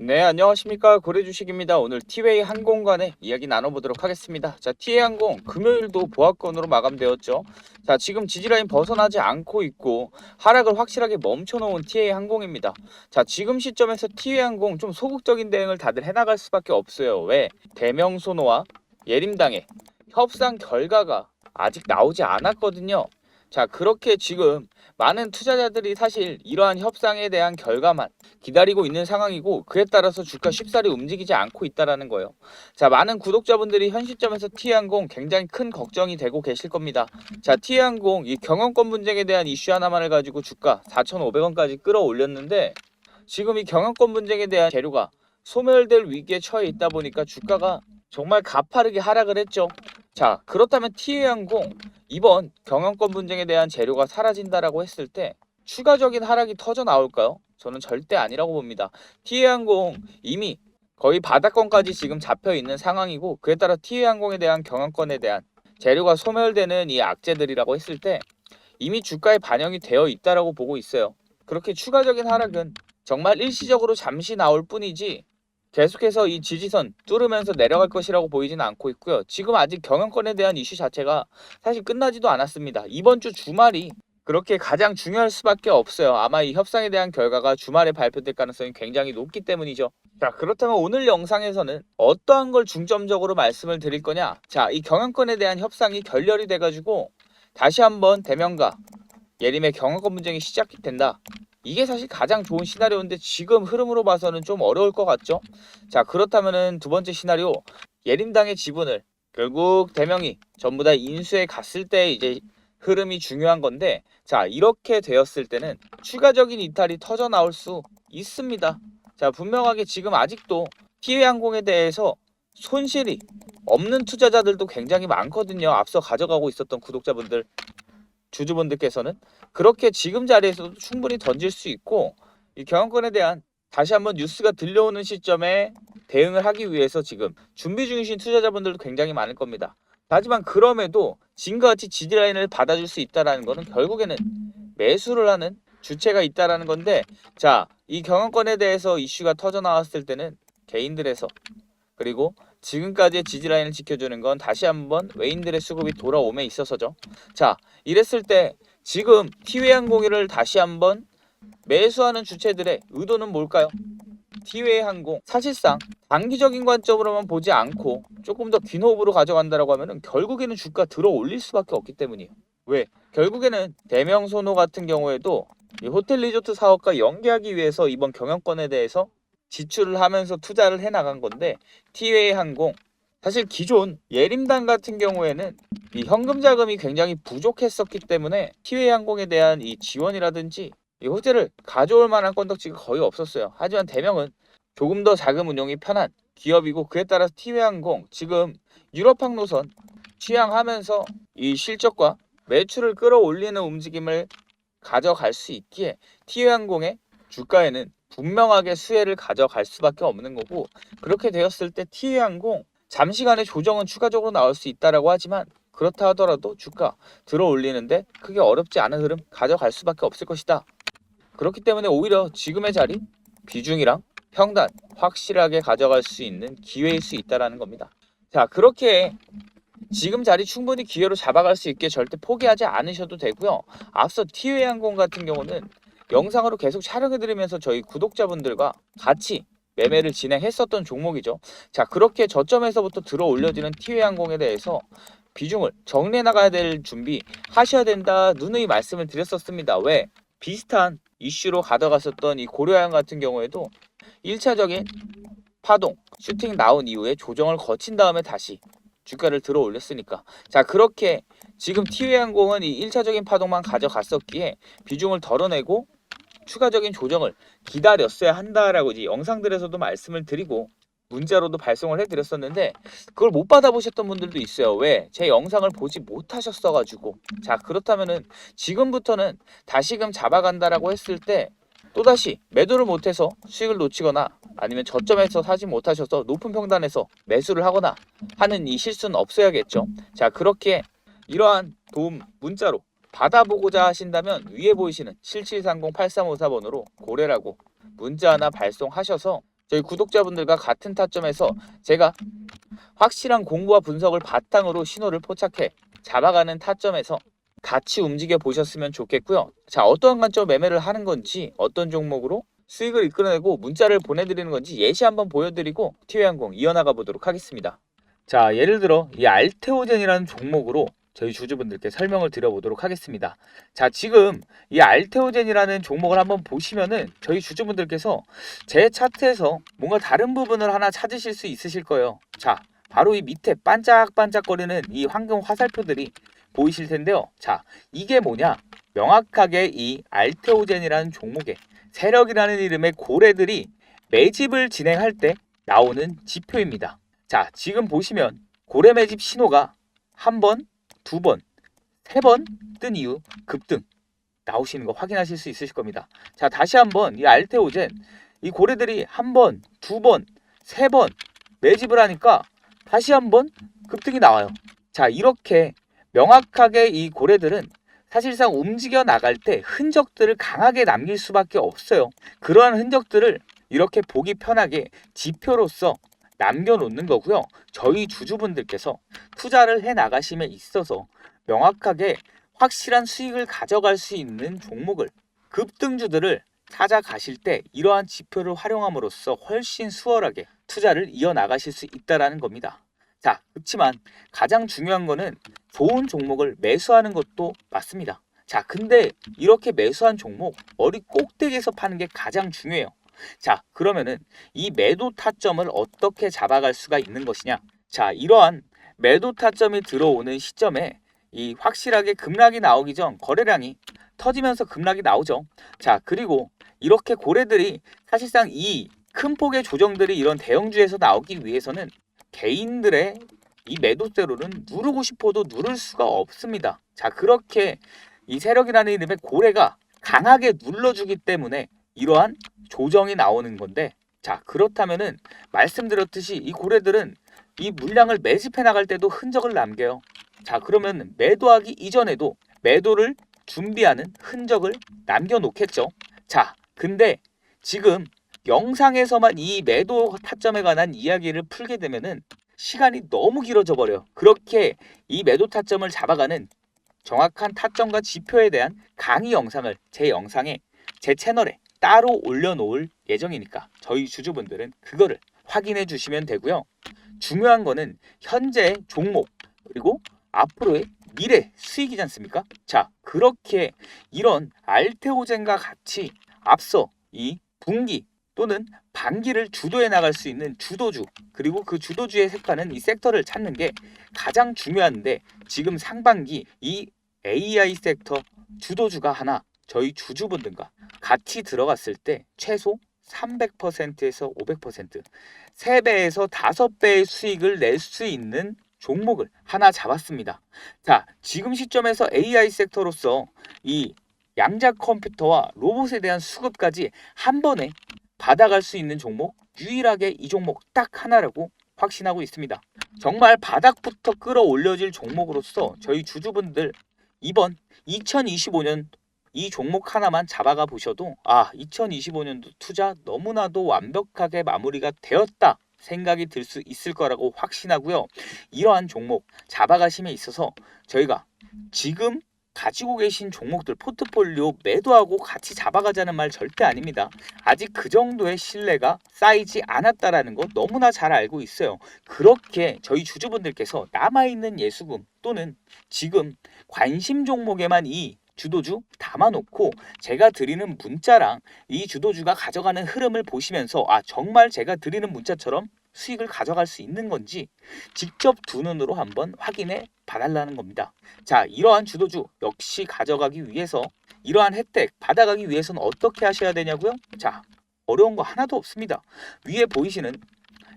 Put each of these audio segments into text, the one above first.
네, 안녕하십니까. 고래주식입니다. 오늘 티웨이 항공관의 이야기 나눠보도록 하겠습니다. 자, 티웨이 항공 금요일도 보합권으로 마감되었죠. 자, 지금 지지라인 벗어나지 않고 있고 하락을 확실하게 멈춰놓은 티웨이 항공입니다. 자, 지금 시점에서 티웨이 항공 좀 소극적인 대응을 다들 해나갈 수밖에 없어요. 왜? 대명소노와 예림당의 협상 결과가 아직 나오지 않았거든요. 자, 그렇게 지금 많은 투자자들이 사실 이러한 협상에 대한 결과만 기다리고 있는 상황이고 그에 따라서 주가 쉽사리 움직이지 않고 있다라는 거예요. 자, 많은 구독자분들이 현 시점에서 T항공 굉장히 큰 걱정이 되고 계실 겁니다. 자, T항공 이 경영권 분쟁에 대한 이슈 하나만을 가지고 주가 4,500원까지 끌어올렸는데 지금 이 경영권 분쟁에 대한 재료가 소멸될 위기에 처해 있다 보니까 주가가 정말 가파르게 하락을 했죠. 자, 그렇다면 T항공 이번 경영권 분쟁에 대한 재료가 사라진다라고 했을 때 추가적인 하락이 터져 나올까요? 저는 절대 아니라고 봅니다. 티웨이항공 이미 거의 바닥권까지 지금 잡혀 있는 상황이고 그에 따라 티웨이항공에 대한 경영권에 대한 재료가 소멸되는 이 악재들이라고 했을 때 이미 주가에 반영이 되어 있다라고 보고 있어요. 그렇게 추가적인 하락은 정말 일시적으로 잠시 나올 뿐이지 계속해서 이 지지선 뚫으면서 내려갈 것이라고 보이지는 않고 있고요. 지금 아직 경영권에 대한 이슈 자체가 사실 끝나지도 않았습니다. 이번 주 주말이 그렇게 가장 중요할 수밖에 없어요. 아마 이 협상에 대한 결과가 주말에 발표될 가능성이 굉장히 높기 때문이죠. 자, 그렇다면 오늘 영상에서는 어떠한 걸 중점적으로 말씀을 드릴 거냐? 자, 이 경영권에 대한 협상이 결렬이 돼가지고 다시 한번 대명과 예림의 경영권 분쟁이 시작이 된다. 이게 사실 가장 좋은 시나리오인데 지금 흐름으로 봐서는 좀 어려울 것 같죠? 자, 그렇다면은 두 번째 시나리오 예림당의 지분을 결국 대명이 전부 다 인수에 갔을 때 이제 흐름이 중요한 건데 자 이렇게 되었을 때는 추가적인 이탈이 터져 나올 수 있습니다. 자 분명하게 지금 아직도 티웨이항공에 대해서 손실이 없는 투자자들도 굉장히 많거든요. 앞서 가져가고 있었던 구독자분들 주주분들께서는 그렇게 지금 자리에서도 충분히 던질 수 있고 이 경영권에 대한 다시 한번 뉴스가 들려오는 시점에 대응을 하기 위해서 지금 준비 중이신 투자자분들도 굉장히 많을 겁니다. 하지만 그럼에도 지금과 같이 지지라인을 받아줄 수 있다라는 것은 결국에는 매수를 하는 주체가 있다라는 건데 자 이 경영권에 대해서 이슈가 터져 나왔을 때는 개인들에서 그리고 지금까지의 지지라인을 지켜주는 건 다시 한번 외인들의 수급이 돌아옴에 있어서죠. 자 이랬을 때 지금 티웨이항공을 다시 한번 매수하는 주체들의 의도는 뭘까요? 티웨이항공 사실상 단기적인 관점으로만 보지 않고 조금 더 긴 호흡으로 가져간다라고 하면은 결국에는 주가 들어 올릴 수밖에 없기 때문이에요. 왜? 결국에는 대명소노 같은 경우에도 이 호텔 리조트 사업과 연계하기 위해서 이번 경영권에 대해서 지출을 하면서 투자를 해 나간 건데 티웨이 항공 사실 기존 예림당 같은 경우에는 이 현금 자금이 굉장히 부족했었기 때문에 티웨이 항공에 대한 이 지원이라든지 이 호텔을 가져올 만한 건덕지가 거의 없었어요. 하지만 대명은 조금 더 자금 운용이 편한 기업이고 그에 따라서 티웨이 항공 지금 유럽 항로선 취향하면서 이 실적과 매출을 끌어올리는 움직임을 가져갈 수 있기에 티웨이 항공의 주가에는 분명하게 수혜를 가져갈 수밖에 없는 거고 그렇게 되었을 때 티웨이항공 잠시간의 조정은 추가적으로 나올 수 있다라고 하지만 그렇다 하더라도 주가 들어 올리는데 크게 어렵지 않은 흐름 가져갈 수밖에 없을 것이다. 그렇기 때문에 오히려 지금의 자리 비중이랑 평단 확실하게 가져갈 수 있는 기회일 수 있다라는 겁니다. 자 그렇게 지금 자리 충분히 기회로 잡아갈 수 있게 절대 포기하지 않으셔도 되고요. 앞서 티웨이 항공 같은 경우는 영상으로 계속 촬영해드리면서 저희 구독자분들과 같이 매매를 진행했었던 종목이죠. 자 그렇게 저점에서부터 들어 올려지는 티웨이항공에 대해서 비중을 정리해 나가야 될 준비 하셔야 된다 누누이 말씀을 드렸었습니다. 왜? 비슷한 이슈로 가져갔었던 이 고려양 같은 경우에도 1차적인 파동 슈팅 나온 이후에 조정을 거친 다음에 다시 주가를 들어 올렸으니까 자 그렇게 지금 티웨이항공은 이 1차적인 파동만 가져갔었기에 비중을 덜어내고 추가적인 조정을 기다렸어야 한다라고 이제 영상들에서도 말씀을 드리고 문자로도 발송을 해드렸었는데 그걸 못 받아보셨던 분들도 있어요. 왜? 제 영상을 보지 못하셨어가지고 자 그렇다면은 지금부터는 다시금 잡아간다라고 했을 때 또다시 매도를 못해서 수익을 놓치거나 아니면 저점에서 사지 못하셔서 높은 평단에서 매수를 하거나 하는 이 실수는 없어야겠죠. 자 그렇게 이러한 도움 문자로 받아보고자 하신다면 위에 보이시는 7730-8354번으로 고래라고 문자 하나 발송하셔서 저희 구독자분들과 같은 타점에서 제가 확실한 공부와 분석을 바탕으로 신호를 포착해 잡아가는 타점에서 같이 움직여 보셨으면 좋겠고요. 자, 어떤 관점 매매를 하는 건지, 어떤 종목으로 수익을 이끌어내고 문자를 보내드리는 건지 예시 한번 보여드리고 티웨이항공 이어나가 보도록 하겠습니다. 자, 예를 들어 이 알테오젠이라는 종목으로 저희 주주분들께 설명을 드려보도록 하겠습니다. 자, 지금 이 알테오젠이라는 종목을 한번 보시면은 저희 주주분들께서 제 차트에서 뭔가 다른 부분을 하나 찾으실 수 있으실 거예요. 자, 바로 이 밑에 반짝반짝거리는 이 황금 화살표들이 보이실 텐데요. 자, 이게 뭐냐? 명확하게 이 알테오젠이라는 종목의 세력이라는 이름의 고래들이 매집을 진행할 때 나오는 지표입니다. 자, 지금 보시면 고래 매집 신호가 한 번, 두 번, 세 번 뜬 이후 급등 나오시는 거 확인하실 수 있으실 겁니다. 자, 다시 한번 이 알테오젠 이 고래들이 한 번, 두 번, 세 번 매집을 하니까 다시 한번 급등이 나와요. 자, 이렇게 명확하게 이 고래들은 사실상 움직여 나갈 때 흔적들을 강하게 남길 수밖에 없어요. 그러한 흔적들을 이렇게 보기 편하게 지표로서 남겨놓는 거고요. 저희 주주분들께서 투자를 해 나가심에 있어서 명확하게 확실한 수익을 가져갈 수 있는 종목을 급등주들을 찾아가실 때 이러한 지표를 활용함으로써 훨씬 수월하게 투자를 이어나가실 수 있다라는 겁니다. 자, 그렇지만 가장 중요한 거는 좋은 종목을 매수하는 것도 맞습니다. 자, 근데 이렇게 매수한 종목 머리 꼭대기에서 파는 게 가장 중요해요. 자, 그러면은 이 매도 타점을 어떻게 잡아갈 수가 있는 것이냐? 자, 이러한 매도 타점이 들어오는 시점에 이 확실하게 급락이 나오기 전 거래량이 터지면서 급락이 나오죠. 자, 그리고 이렇게 고래들이 사실상 이 큰 폭의 조정들이 이런 대형주에서 나오기 위해서는 개인들의 이 매도세로는 누르고 싶어도 누를 수가 없습니다. 자, 그렇게 이 세력이라는 이름의 고래가 강하게 눌러주기 때문에 이러한 조정이 나오는 건데, 자, 그렇다면은 말씀드렸듯이 이 고래들은 이 물량을 매집해 나갈 때도 흔적을 남겨요. 자, 그러면 매도하기 이전에도 매도를 준비하는 흔적을 남겨놓겠죠. 자, 근데 지금 영상에서만 이 매도 타점에 관한 이야기를 풀게 되면은 시간이 너무 길어져 버려요. 그렇게 이 매도 타점을 잡아가는 정확한 타점과 지표에 대한 강의 영상을 제 영상에 제 채널에 따로 올려놓을 예정이니까 저희 주주분들은 그거를 확인해 주시면 되고요. 중요한 거는 현재 종목 그리고 앞으로의 미래 수익이지 않습니까? 자, 그렇게 이런 알테오젠과 같이 앞서 이 분기 또는 반기를 주도해 나갈 수 있는 주도주 그리고 그 주도주에 속하는 이 섹터를 찾는 게 가장 중요한데 지금 상반기 이 AI 섹터 주도주가 하나 저희 주주분들과 같이 들어갔을 때 최소 300%에서 500% 3배에서 5배의 수익을 낼 수 있는 종목을 하나 잡았습니다. 자, 지금 시점에서 AI 섹터로서 이 양자 컴퓨터와 로봇에 대한 수급까지 한 번에 받아갈 수 있는 종목 유일하게 이 종목 딱 하나라고 확신하고 있습니다. 정말 바닥부터 끌어올려질 종목으로서 저희 주주분들 이번 2025년 이 종목 하나만 잡아가 보셔도 아 2025년도 투자 너무나도 완벽하게 마무리가 되었다 생각이 들 수 있을 거라고 확신하고요. 이러한 종목 잡아가심에 있어서 저희가 지금 가지고 계신 종목들 포트폴리오 매도하고 같이 잡아가자는 말 절대 아닙니다. 아직 그 정도의 신뢰가 쌓이지 않았다라는 거 너무나 잘 알고 있어요. 그렇게 저희 주주분들께서 남아있는 예수금 또는 지금 관심 종목에만 이 주도주 담아놓고 제가 드리는 문자랑 이 주도주가 가져가는 흐름을 보시면서 아 정말 제가 드리는 문자처럼 수익을 가져갈 수 있는 건지 직접 두 눈으로 한번 확인해 봐달라는 겁니다. 자, 이러한 주도주 역시 가져가기 위해서 이러한 혜택 받아가기 위해서는 어떻게 하셔야 되냐고요? 자, 어려운 거 하나도 없습니다. 위에 보이시는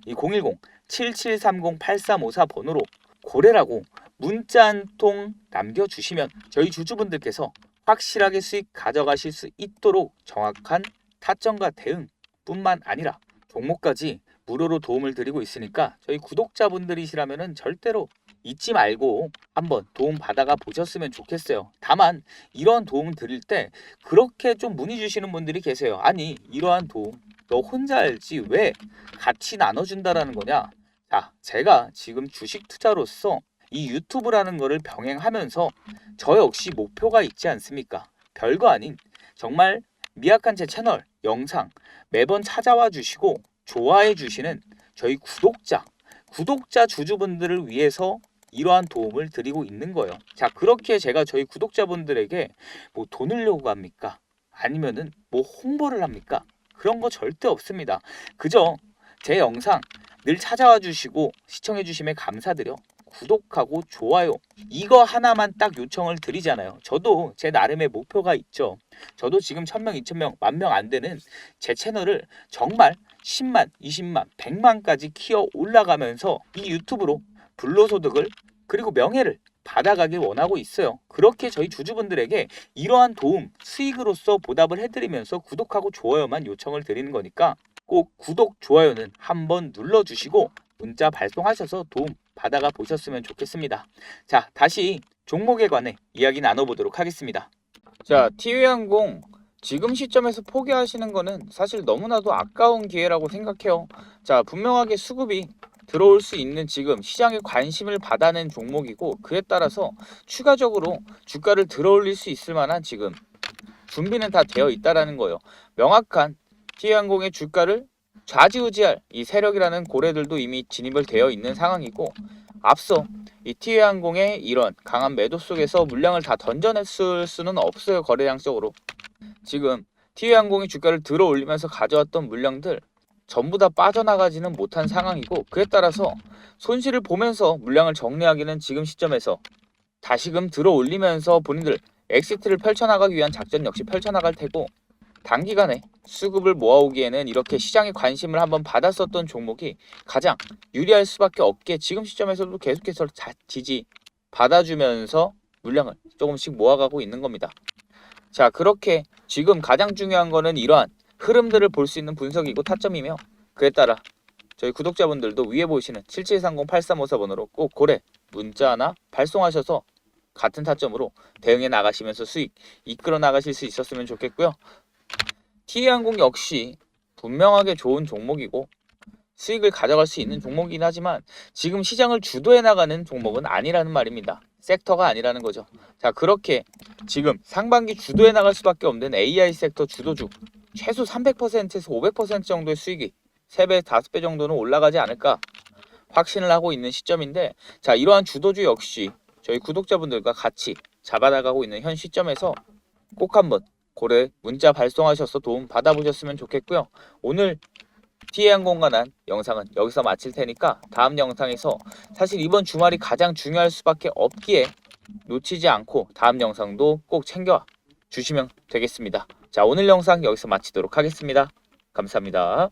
이 010-7730-8354 번호로 고래라고 문자 한 통 남겨주시면 저희 주주분들께서 확실하게 수익 가져가실 수 있도록 정확한 타점과 대응 뿐만 아니라 종목까지 무료로 도움을 드리고 있으니까 저희 구독자분들이시라면 절대로 잊지 말고 한번 도움 받아가 보셨으면 좋겠어요. 다만 이러한 도움 드릴 때 그렇게 좀 문의 주시는 분들이 계세요. 아니 이러한 도움 너 혼자 알지 왜 같이 나눠준다라는 거냐? 자, 제가 지금 주식 투자로서 이 유튜브라는 거를 병행하면서 저 역시 목표가 있지 않습니까? 별거 아닌 정말 미약한 제 채널 영상 매번 찾아와 주시고 좋아해 주시는 저희 구독자, 구독자 주주분들을 위해서 이러한 도움을 드리고 있는 거예요. 자, 그렇게 제가 저희 구독자분들에게 뭐 돈을 요구합니까? 아니면은 뭐 홍보를 합니까? 그런 거 절대 없습니다. 그저 제 영상 늘 찾아와 주시고 시청해 주심에 감사드려. 구독하고 좋아요 이거 하나만 딱 요청을 드리잖아요. 저도 제 나름의 목표가 있죠. 저도 지금 1000명, 2000명, 만명 안 되는 제 채널을 정말 10만, 20만, 100만까지 키워 올라가면서 이 유튜브로 불로소득을 그리고 명예를 받아가길 원하고 있어요. 그렇게 저희 주주분들에게 이러한 도움, 수익으로서 보답을 해드리면서 구독하고 좋아요만 요청을 드리는 거니까 꼭 구독, 좋아요는 한번 눌러주시고 문자 발송하셔서 도움 받아가 보셨으면 좋겠습니다. 자, 다시 종목에 관해 이야기 나눠보도록 하겠습니다. 자, TV항공 지금 시점에서 포기하시는 거는 사실 너무나도 아까운 기회라고 생각해요. 자, 분명하게 수급이 들어올 수 있는 지금 시장에 관심을 받아낸 종목이고 그에 따라서 추가적으로 주가를 들어올릴 수 있을 만한 지금 준비는 다 되어 있다라는 거예요. 명확한 TV항공의 주가를 좌지우지할 이 세력이라는 고래들도 이미 진입을 되어 있는 상황이고 앞서 이 TV항공의 이런 강한 매도 속에서 물량을 다 던져냈을 수는 없어요 거래량적으로. 지금 TV항공이 주가를 들어 올리면서 가져왔던 물량들 전부 다 빠져나가지는 못한 상황이고 그에 따라서 손실을 보면서 물량을 정리하기는 지금 시점에서 다시금 들어 올리면서 본인들 엑시트를 펼쳐나가기 위한 작전 역시 펼쳐나갈 테고 단기간에 수급을 모아오기에는 이렇게 시장의 관심을 한번 받았었던 종목이 가장 유리할 수밖에 없게 지금 시점에서도 계속해서 자, 지지 받아주면서 물량을 조금씩 모아가고 있는 겁니다. 자 그렇게 지금 가장 중요한 거는 이러한 흐름들을 볼 수 있는 분석이고 타점이며 그에 따라 저희 구독자분들도 위에 보이시는 7730-8354번으로 꼭 고래 문자나 발송하셔서 같은 타점으로 대응해 나가시면서 수익 이끌어 나가실 수 있었으면 좋겠고요. TA항공 역시 분명하게 좋은 종목이고 수익을 가져갈 수 있는 종목이긴 하지만 지금 시장을 주도해 나가는 종목은 아니라는 말입니다. 섹터가 아니라는 거죠. 자 그렇게 지금 상반기 주도해 나갈 수밖에 없는 AI 섹터 주도주 최소 300%에서 500% 정도의 수익이 3배, 5배 정도는 올라가지 않을까 확신을 하고 있는 시점인데 자 이러한 주도주 역시 저희 구독자분들과 같이 잡아나가고 있는 현 시점에서 꼭 한번 고래 문자 발송하셔서 도움 받아보셨으면 좋겠고요. 오늘 TA항공 관한 영상은 여기서 마칠 테니까 다음 영상에서 사실 이번 주말이 가장 중요할 수밖에 없기에 놓치지 않고 다음 영상도 꼭 챙겨 주시면 되겠습니다. 자 오늘 영상 여기서 마치도록 하겠습니다. 감사합니다.